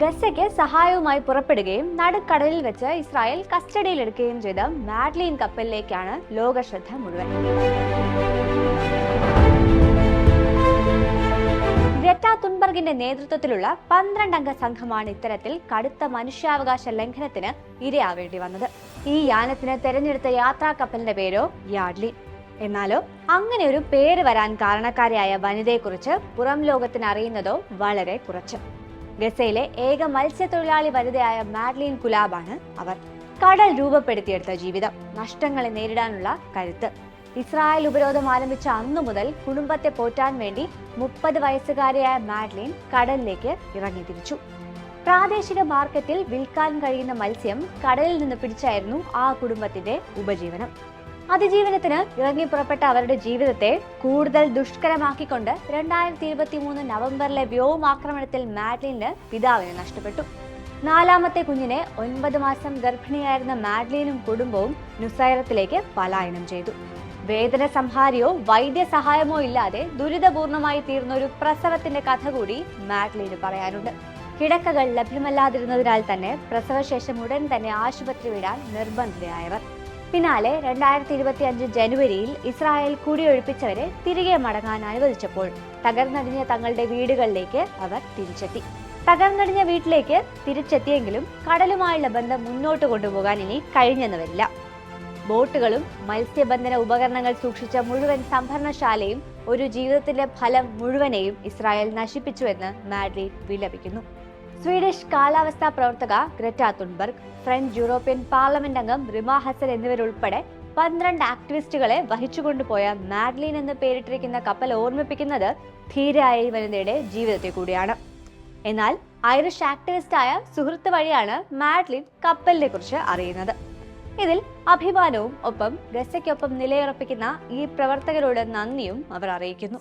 ഗസയ്ക്ക് സഹായവുമായി പുറപ്പെടുകയും നടുക്കടലിൽ വെച്ച് ഇസ്രായേൽ കസ്റ്റഡിയിലെടുക്കുകയും ചെയ്ത മാഡ്ലിൻ കപ്പലിലേക്കാണ് ലോകശ്രദ്ധ മുഴുവൻ. ഗ്രറ്റ നേതൃത്വത്തിലുള്ള പന്ത്രണ്ടംഗ സംഘമാണ് ഇത്തരത്തിൽ കടുത്ത മനുഷ്യാവകാശ ലംഘനത്തിന് ഇരയാവേണ്ടി വന്നത്. ഈ യാനത്തിന് തെരഞ്ഞെടുത്ത യാത്രാ കപ്പലിന്റെ പേരോ യാഡ്ലി. എന്നാലോ അങ്ങനെ ഒരു പേര് വരാൻ കാരണക്കാരിയായ വനിതയെക്കുറിച്ച് പുറം ലോകത്തിന് അറിയുന്നതോ വളരെ കുറച്ച്. ഗസയിലെ ഏക മത്സ്യത്തൊഴിലാളി വനിതയായ മാഡ്ലീൻ കുലാബാണ് അവർ കടൽ രൂപപ്പെടുത്തിയെടുത്ത ജീവിതം നഷ്ടങ്ങളെ നേരിടാനുള്ള കരുത്ത്. ഇസ്രായേൽ ഉപരോധം ആരംഭിച്ച അന്നു മുതൽ കുടുംബത്തെ പോറ്റാൻ വേണ്ടി മുപ്പത് വയസ്സുകാരിയായ മാഡ്ലിൻ കടലിലേക്ക് ഇറങ്ങി തിരിച്ചു. പ്രാദേശിക മാർക്കറ്റിൽ വിൽക്കാൻ കഴിയുന്ന മത്സ്യം കടലിൽ നിന്ന് പിടിച്ചായിരുന്നു ആ കുടുംബത്തിന്റെ ഉപജീവനം. അതിജീവനത്തിന് ഇറങ്ങി പുറപ്പെട്ട അവരുടെ ജീവിതത്തെ കൂടുതൽ ദുഷ്കരമാക്കിക്കൊണ്ട് രണ്ടായിരത്തി ഇരുപത്തി മൂന്ന് നവംബറിലെ വ്യോമാക്രമണത്തിൽ മാഡ്ലിന് പിതാവിനെ നഷ്ടപ്പെട്ടു. നാലാമത്തെ കുഞ്ഞിനെ ഒൻപത് മാസം ഗർഭിണിയായിരുന്ന മാഡ്ലിനും കുടുംബവും നുസൈറത്തിലേക്ക് പലായനം ചെയ്തു. വേദന സംഹാരിയോ വൈദ്യസഹായമോ ഇല്ലാതെ ദുരിതപൂർണമായി തീർന്ന ഒരു പ്രസവത്തിന്റെ കഥ കൂടി മാഡ്ലിന് പറയാനുണ്ട്. കിടക്കകൾ ലഭ്യമല്ലാതിരുന്നതിനാൽ തന്നെ പ്രസവശേഷം ഉടൻ തന്നെ ആശുപത്രി വിടാൻ നിർബന്ധിതയായവർ. പിന്നാലെ രണ്ടായിരത്തി ഇരുപത്തി അഞ്ച് ജനുവരിയിൽ ഇസ്രായേൽ കുടിയൊഴിപ്പിച്ചവരെ തിരികെ മടങ്ങാൻ അനുവദിച്ചപ്പോൾ തകർന്നടിഞ്ഞ തങ്ങളുടെ വീടുകളിലേക്ക് അവർ തിരിച്ചെത്തി. തകർന്നടിഞ്ഞ വീട്ടിലേക്ക് തിരിച്ചെത്തിയെങ്കിലും കടലുമായുള്ള ബന്ധം മുന്നോട്ട് കൊണ്ടുപോകാൻ ഇനി കഴിഞ്ഞെന്ന് വരില്ല ബോട്ടുകളും മത്സ്യബന്ധന ഉപകരണങ്ങൾ സൂക്ഷിച്ച മുഴുവൻ സംഭരണശാലയും ഒരു ജീവിതത്തിന്റെ ഫലം മുഴുവനെയും ഇസ്രായേൽ നശിപ്പിച്ചുവെന്ന് മാഡ്രിഡ് വിലപിക്കുന്നു. സ്വീഡിഷ് കാലാവസ്ഥാ പ്രവർത്തക Greta Thunberg French European Parliament അംഗം റിമ ഹസൻ എന്നിവരുൾപ്പെടെ പന്ത്രണ്ട് ആക്ടിവിസ്റ്റുകളെ വഹിച്ചുകൊണ്ടുപോയ മാഗ്ലീൻ എന്ന് പേരിട്ടിരിക്കുന്ന കപ്പൽ ഓർമ്മിപ്പിക്കുന്നത് ധീരയായ വനിതയുടെ ജീവിതത്തെ കൂടിയാണ്. എന്നാൽ ഐറിഷ് ആക്ടിവിസ്റ്റായ സുഹൃത്ത് വഴിയാണ് മാഡ്ലിൻ കപ്പലിനെ കുറിച്ച് അറിയുന്നത്. ഇതിൽ അഭിമാനവും ഒപ്പം ഗസയ്ക്കൊപ്പം നിലയുറപ്പിക്കുന്ന ഈ പ്രവർത്തകരോട് നന്ദിയും അവർ അറിയിക്കുന്നു.